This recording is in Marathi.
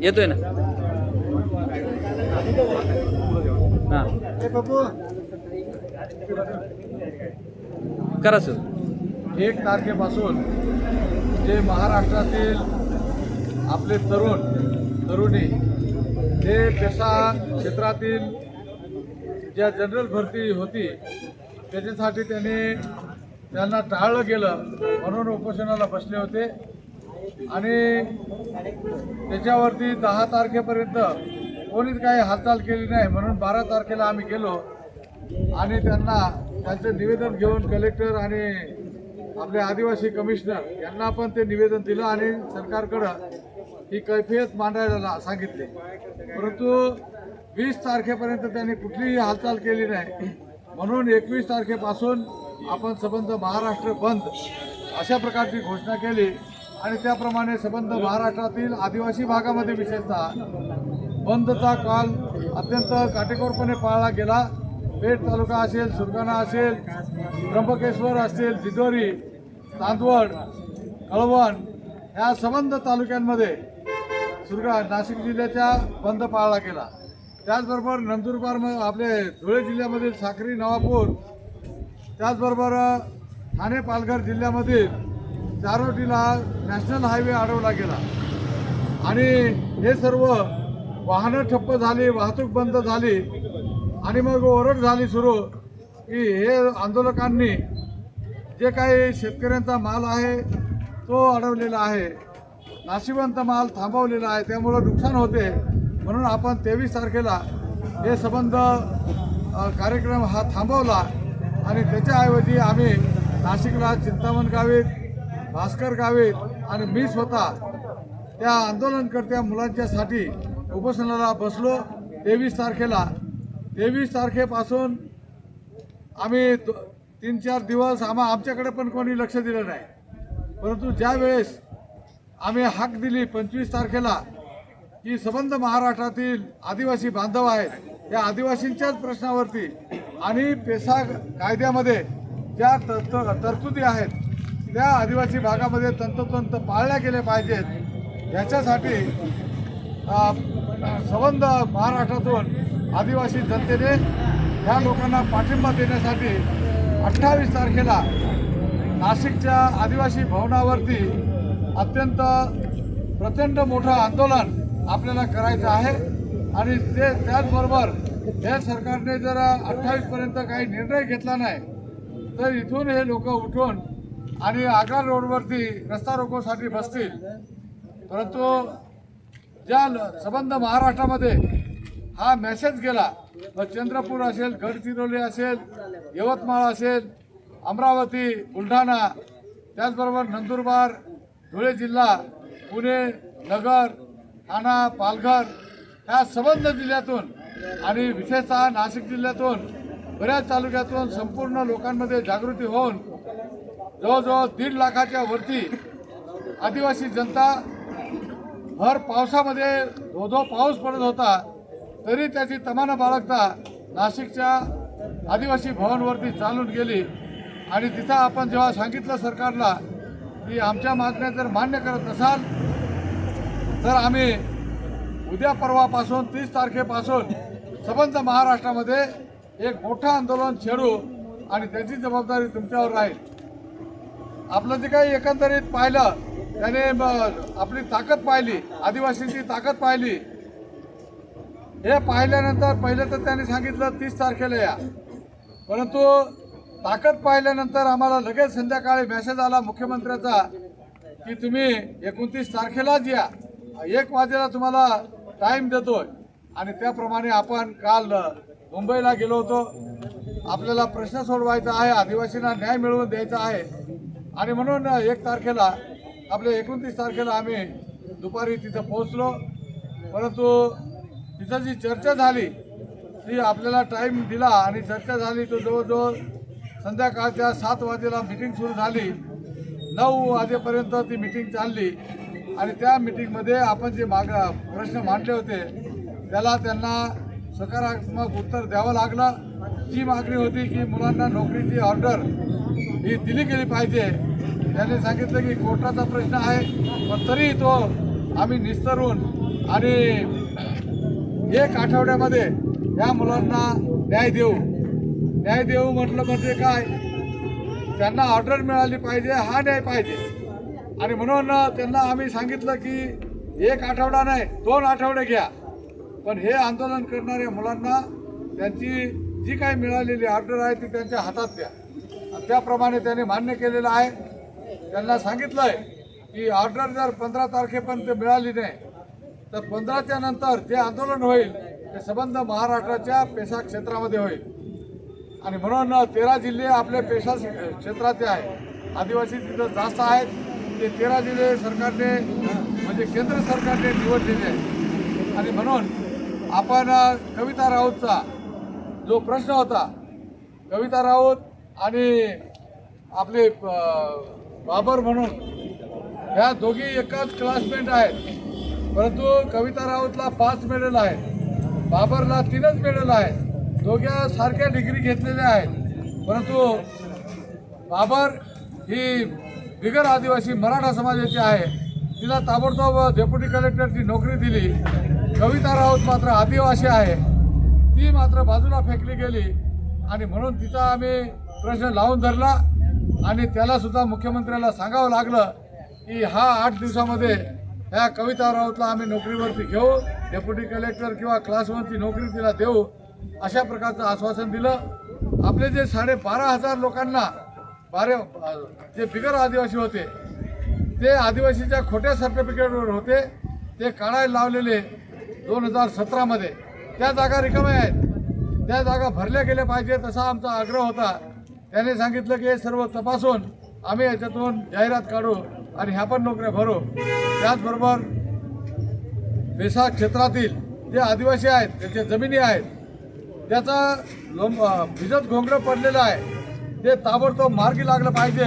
येतोय ना? हा. करा सर. एक तारखेपासून जे महाराष्ट्रातील आपले तरुण तरुणी जे पेशा क्षेत्रातील ज्या जनरल भरती होती त्याच्यासाठी त्यांनी त्यांना टाळलं गेलं म्हणून उपोषणाला बसले होते. आणि त्याच्यावरती दहा तारखेपर्यंत कोणीच काही हालचाल केली नाही म्हणून बारा तारखेला आम्ही गेलो. आणि त्यांना त्यांचं निवेदन घेऊन कलेक्टर आणि आपले आदिवासी कमिशनर यांना पण ते निवेदन दिलं आणि सरकारकडं ही कैफियत मांडायला सांगितली. परंतु वीस तारखेपर्यंत त्यांनी कुठलीही हालचाल केली नाही. म्हणून एकवीस तारखेपासून आपण संबंध महाराष्ट्र बंद अशा प्रकारची घोषणा केली. आणि त्याप्रमाणे संबंध महाराष्ट्रातील आदिवासी भागामध्ये विशेषतः बंदचा काल अत्यंत काटेकोरपणे पाळला गेला. पेठ तालुका असेल सुरगाणा असेल त्र्यंबकेश्वर असेल दिदोरी चांदवड कळवण ह्या संबंध तालुक्यांमध्ये सुरगा नाशिक जिल्ह्याच्या बंद पाळला गेला. त्याचबरोबर नंदुरबार म आपले धुळे जिल्ह्यामधील साक्री नवापूर त्याचबरोबर ठाणे पालघर जिल्ह्यामधील चारोटीला नॅशनल हायवे अडवला गेला. आणि हे सर्व वाहनं ठप्प झाली वाहतूक बंद झाली आणि मग ओरड झाली सुरू की हे आंदोलकांनी जे काही शेतकऱ्यांचा माल आहे तो अडवलेला आहे. नाशिवंत माल थांबवलेला आहे त्यामुळं नुकसान होते. म्हणून आपण तेवीस तारखेला हे संबंध कार्यक्रम हा थांबवला. आणि त्याच्याऐवजी आम्ही नाशिकला चिंतामण गावीत भास्कर गावे आणि मी स्वतः त्या आंदोलनकर्त्या मुलांच्यासाठी उपोषणाला बसलो तेवीस तारखेला. तेवीस तारखेपासून आम्ही दो- तीन चार दिवस आम्हा आमच्याकडे पण कोणी लक्ष दिलं नाही. परंतु ज्या वेळेस आम्ही हाक दिली पंचवीस तारखेला की संबंध महाराष्ट्रातील आदिवासी बांधव आहेत या आदिवासींच्याच प्रश्नावरती आणि पेसा कायद्यामध्ये ज्या तर- तर- तरतुदी आहेत त्या आदिवासी भागामध्ये तंतोतंत पाळल्या गेले पाहिजेत. याच्यासाठी संबंध महाराष्ट्रातून आदिवासी जनतेने ह्या लोकांना पाठिंबा देण्यासाठी अठ्ठावीस तारखेला नाशिकच्या आदिवासी भवनावरती अत्यंत प्रचंड मोठं आंदोलन आपल्याला करायचं आहे. आणि ते त्याचबरोबर हे सरकारने जर अठ्ठावीसपर्यंत काही निर्णय घेतला नाही तर इथून हे लोक उठून आणि आग्रा रोडवरती रस्ता रोकोसाठी बसतील. परंतु ज्या ल- संबंध महाराष्ट्रामध्ये हा मेसेज गेला मग चंद्रपूर असेल गडचिरोली असेल यवतमाळ असेल अमरावती बुलढाणा त्याचबरोबर नंदुरबार धुळे जिल्हा पुणे नगर ठाणा पालघर ह्या संबंध जिल्ह्यातून आणि विशेषतः नाशिक जिल्ह्यातून बऱ्याच तालुक्यातून संपूर्ण लोकांमध्ये जागृती होऊन जवळजवळ दीड लाखाच्या वरती आदिवासी जनता भर पावसामध्ये धो धो पाऊस पडत होता तरी त्याची तमाना बाळगता नाशिकच्या आदिवासी भवनवरती चालून गेली. आणि तिथं आपण जेव्हा सांगितलं सरकारला की आमच्या मागण्या जर मान्य करत नसाल तर आम्ही उद्या परवापासून तीस तारखेपासून संबंध महाराष्ट्रामध्ये एक मोठं आंदोलन छेडू आणि त्याची जबाबदारी तुमच्यावर राहील. आपलं जे काही एकंदरीत पाहिलं त्याने आपली ताकद पाहिली आदिवासींची ताकद पाहिली. हे पाहिल्यानंतर पहिलं तर त्यांनी सांगितलं तीस तारखेला या. परंतु ताकद पाहिल्यानंतर आम्हाला लगेच संध्याकाळी मेसेज आला मुख्यमंत्र्याचा की तुम्ही एकोणतीस तारखेलाच या. एक वाजेला तुम्हाला टाईम देतोय. आणि त्याप्रमाणे आपण काल मुंबईला गेलो होतो. आपल्याला प्रश्न सोडवायचा आहे आदिवासींना न्याय मिळवून द्यायचा आहे. आणि म्हणून एक तारखेला आपल्या एकोणतीस तारखेला आम्ही दुपारी तिथं पोहोचलो. परंतु तिथं जी चर्चा झाली ती आपल्याला टाईम दिला आणि चर्चा झाली तो जवळजवळ संध्याकाळच्या सात वाजेला मिटिंग सुरू झाली. नऊ वाजेपर्यंत ती मिटिंग चालली. आणि त्या मिटिंगमध्ये आपण जे माग प्रश्न मांडले होते त्याला त्यांना सकारात्मक उत्तर द्यावं लागलं. जी मागणी होती की मुलांना नोकरीची ऑर्डर ही दिली गेली पाहिजे. त्यांनी सांगितलं की कोर्टाचा प्रश्न आहे पण तरी तो आम्ही निस्तरून आणि एक आठवड्यामध्ये या मुलांना न्याय देऊ. न्याय देऊ म्हटलं म्हणजे काय? त्यांना ऑर्डर मिळाली पाहिजे हा न्याय पाहिजे. आणि म्हणून त्यांना आम्ही सांगितलं की एक आठवडा नाही दोन आठवडे घ्या. पण हे आंदोलन करणाऱ्या मुलांना त्यांची जी काही मिळालेली ऑर्डर आहे ती त्यांच्या हातात द्या. त्याप्रमाणे त्यांनी मान्य केलेलं आहे. त्यांना सांगितलं आहे की ऑर्डर जर पंधरा तारखेपर्यंत मिळाली नाही तर पंधराच्या नंतर जे आंदोलन होईल ते संबंध महाराष्ट्राच्या पेशा क्षेत्रामध्ये होईल. आणि म्हणून तेरा जिल्हे आपले पेशा क्षेत्राचे आहे आदिवासी तिथं जास्त आहेत. ते तेरा जिल्हे सरकारने म्हणजे केंद्र सरकारने निवडलेले आहेत. आणि म्हणून आपण कविता राऊतचा जो प्रश्न होता कविता राऊत आणि आपले बाबर म्हणून ह्या दोघी एकाच क्लासमेट आहेत. परंतु कविता राऊतला पाच मेडल आहेत. बाबरला तीनच मेडल आहेत. दोघ्या सारख्या डिग्री घेतलेल्या आहेत. परंतु बाबर ही बिगर आदिवासी मराठा समाजाची आहे. तिला ताबडतोब डेप्युटी कलेक्टरची नोकरी दिली. कविता राऊत मात्र आदिवासी आहे. ती मात्र बाजूला फेकली गेली. आणि म्हणून तिचा आम्ही प्रश्न लावून धरला आणि त्याला सुद्धा मुख्यमंत्र्याला सांगावं लागलं की हा आठ दिवसामध्ये ह्या कविता राऊतला आम्ही नोकरीवरती घेऊ डेप्युटी कलेक्टर किंवा क्लासवरती नोकरी तिला देऊ अशा प्रकारचं आश्वासन दिलं. आपले जे साडे बारा हजार लोकांना बारे जे बिगर आदिवासी होते ते आदिवासीच्या खोट्या सर्टिफिकेटवर होते ते काढायला लावलेले दोन हजार सतरामध्ये. त्या जागा रिकाम्या आहेत. त्या जागा भरल्या गेल्या पाहिजेत असा आमचा आग्रह होता. त्याने सांगितलं की हे सर्व तपासून आम्ही याच्यातून जाहिरात काढू आणि ह्या पण नोकऱ्या भरू. त्याचबरोबर पेसा क्षेत्रातील जे आदिवासी आहेत त्याच्या जमिनी आहेत त्याचा लोम भिजत घोंगडं पडलेलं आहे. ते ताबडतोब मार्गी लागलं पाहिजे.